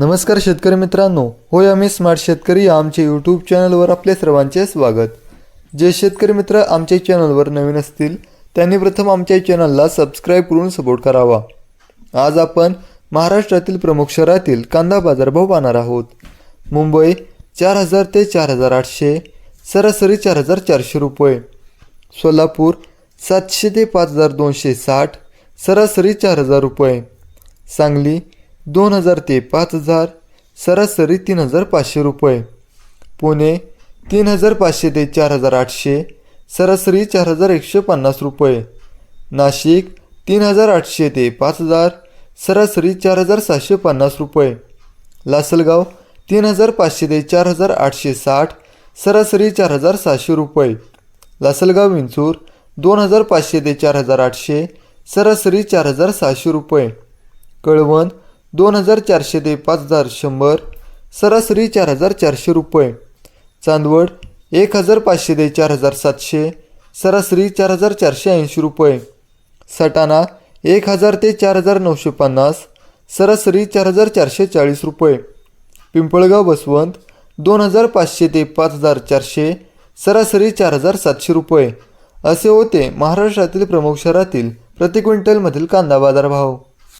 नमस्कार शेतकरी मित्रांनो होय आम्ही स्मार्ट शेतकरी आमच्या यूट्यूब चॅनलवर आपले सर्वांचे स्वागत. जे शेतकरी मित्र आमच्या चॅनलवर नवीन असतील त्यांनी प्रथम आमच्या चॅनलला सबस्क्राईब करून सपोर्ट करावा. आज आपण महाराष्ट्रातील प्रमुख शहरातील कांदा बाजारभाव पाहणार आहोत. मुंबई चार हजार ते चार हजार आठशे सरासरी चार हजार चारशे रुपये. सोलापूर सातशे ते पाच हजार दोनशे साठ सरासरी चार हजार रुपये. सांगली दोन हजार ते पाच हजार सरासरी तीन हजार पाचशे रुपये. पुणे तीन हजार पाचशे ते चार हजार आठशे सरासरी चार हजार एकशे पन्नास रुपये. नाशिक तीन हजार आठशे ते पाच हजार सरासरी चार हजार सहाशे पन्नास रुपये. लासलगाव तीन हजार पाचशे ते चार हजार आठशे साठ सरासरी चार हजार सहाशे रुपये. लासलगाव विंचूर दोन हजार पाचशे ते चार हजार आठशे सरासरी चार हजार सहाशे रुपये. कळवण दोन हजार चारशे ते पाच हजार शंभर सरासरी चार हजार चारशे रुपये. चांदवड एक हजार पाचशे ते चार हजार सातशे सरासरी चार हजार चारशे ऐंशी रुपये. सटाणा एक हजार ते चार हजार नऊशे पन्नास सरासरी चार हजार चारशे चाळीस रुपये. पिंपळगाव बसवंत दोन हजार पाचशे ते पाच हजार चारशे सरासरी चार हजार सातशे रुपये. असे होते महाराष्ट्रातील प्रमुख शहरातील प्रति क्विंटलमधील कांदा बाजार भाव